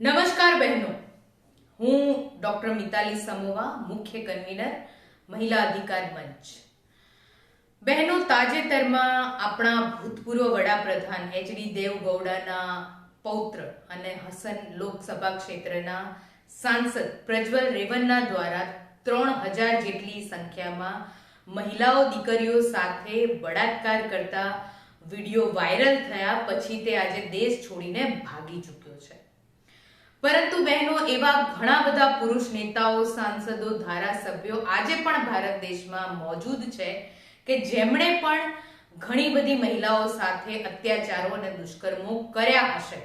નમસ્કાર બહેનો. હું ડોક્ટર મિતાલી સમોવા, મુખ્ય કન્વીનર, મહિલા અધિકાર મંચ. બહેનો, તાજેતરમાં આપણા ભૂતપૂર્વ વડાપ્રધાન એચડી દેવગૌડાના પૌત્ર અને હસન લોકસભા ક્ષેત્રના સાંસદ પ્રજ્વલ રેવન્ના દ્વારા ત્રણ હજાર જેટલી સંખ્યામાં મહિલાઓ દીકરીઓ સાથે બળાત્કાર કરતા વીડિયો વાયરલ થયા પછી તે આજે દેશ છોડીને ભાગી ચૂક્યો છે. પરંતુ બહેનો, એવા ઘણા બધા પુરુષ નેતાઓ, સાંસદો, ધારાસભ્યો આજે પણ ભારત દેશમાં મોજૂદ છે કે જેમણે પણ ઘણી બધી મહિલાઓ સાથે અત્યાચારો અને દુષ્કર્મો કર્યા હશે.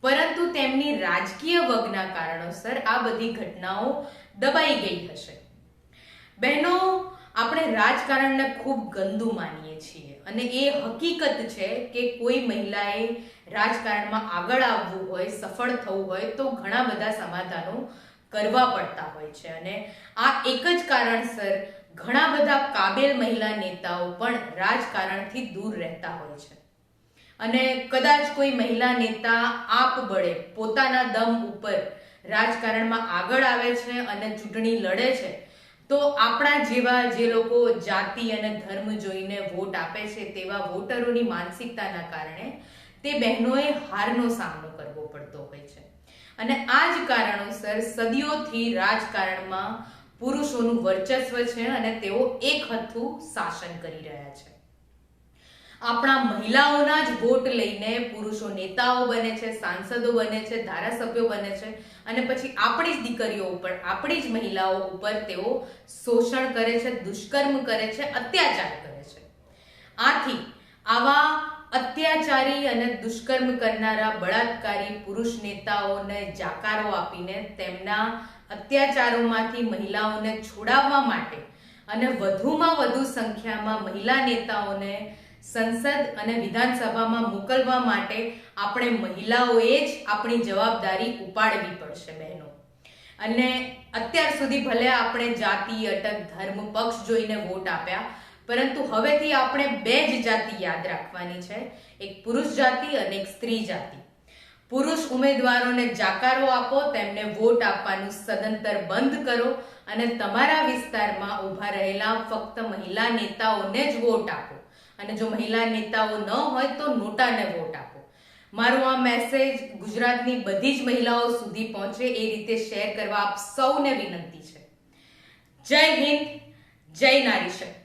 પરંતુ તેમની રાજકીય વગના કારણોસર આ બધી ઘટનાઓ દબાઈ ગઈ હશે. બહેનો આપણે રાજકારણને ખૂબ ગંદુ માનીએ છીએ. અને એ હકીકત છે કે કોઈ મહિલાએ રાજકારણમાં આગળ આવવું હોય, સફળ થવું હોય, તો ઘણા બધા સમાધાનો કરવા પડતા હોય છે. અને આ એક જ કારણસર ઘણા બધા કાબેલ મહિલા નેતાઓ પણ રાજકારણથી દૂર રહેતા હોય છે. અને કદાચ કોઈ મહિલા નેતા આપ બળે પોતાના દમ ઉપર રાજકારણમાં આગળ આવે છે અને ચૂંટણી લડે છે તો આપણા જેવા જે લોકો જાતિ અને ધર્મ જોઈને વોટ આપે છે, તેવા વોટરોની માનસિકતાના કારણે તે બહેનોએ હારનો સામનો કરવો પડતો હોય છે. અને આ જ કારણોસર સદીઓથી રાજકારણમાં પુરુષોનું વર્ચસ્વ છે અને તેઓ એક હથું શાસન કરી રહ્યા છે. આપણા મહિલાઓના જ વોટ લઈને પુરુષો નેતાઓ બને છે, સાંસદો બને છે, ધારાસભ્યો બને છે અને પછી આપણી જ દીકરીઓ ઉપર, આપણી જ મહિલાઓ ઉપર તેઓ શોષણ કરે છે, દુષ્કર્મ કરે છે, અત્યાચાર કરે છે. આથી આવા અત્યાચારી અને દુષ્કર્મ કરનારા બળાત્કારી પુરુષ નેતાઓને જાકારો આપીને તેમના અત્યાચારોમાંથી મહિલાઓને છોડાવવા માટે અને વધુમાં વધુ સંખ્યામાં મહિલા નેતાઓને સંસદ અને વિધાનસભામાં મોકલવા માટે આપણે મહિલાઓએ જ આપણી જવાબદારી ઉપાડવી પડશે, બહેનો. અને અત્યાર સુધી ભલે આપણે જાતિ, અટક, ધર્મ, પક્ષ જોઈને વોટ આપ્યા, પરંતુ હવેથી આપણે બે જ જાતિ યાદ રાખવાની છે. એક પુરુષ જાતિ અને એક સ્ત્રી જાતિ. પુરુષ ઉમેદવારોને જાકારો આપો, તેમને વોટ આપવાનું સદંતર બંધ કરો અને તમારા વિસ્તારમાં ઊભા રહેલા ફક્ત મહિલા નેતાઓને જ વોટ આપો. અને જો મહિલા નેતાઓ ન હોય તો નોટાને વોટ આપો. મારો આ મેસેજ ગુજરાતની બધી જ મહિલાઓ સુધી પહોંચે એ રીતે શેર કરવા આપ સૌને વિનંતી છે. જય હિન્દ, જય નારી શક્તિ.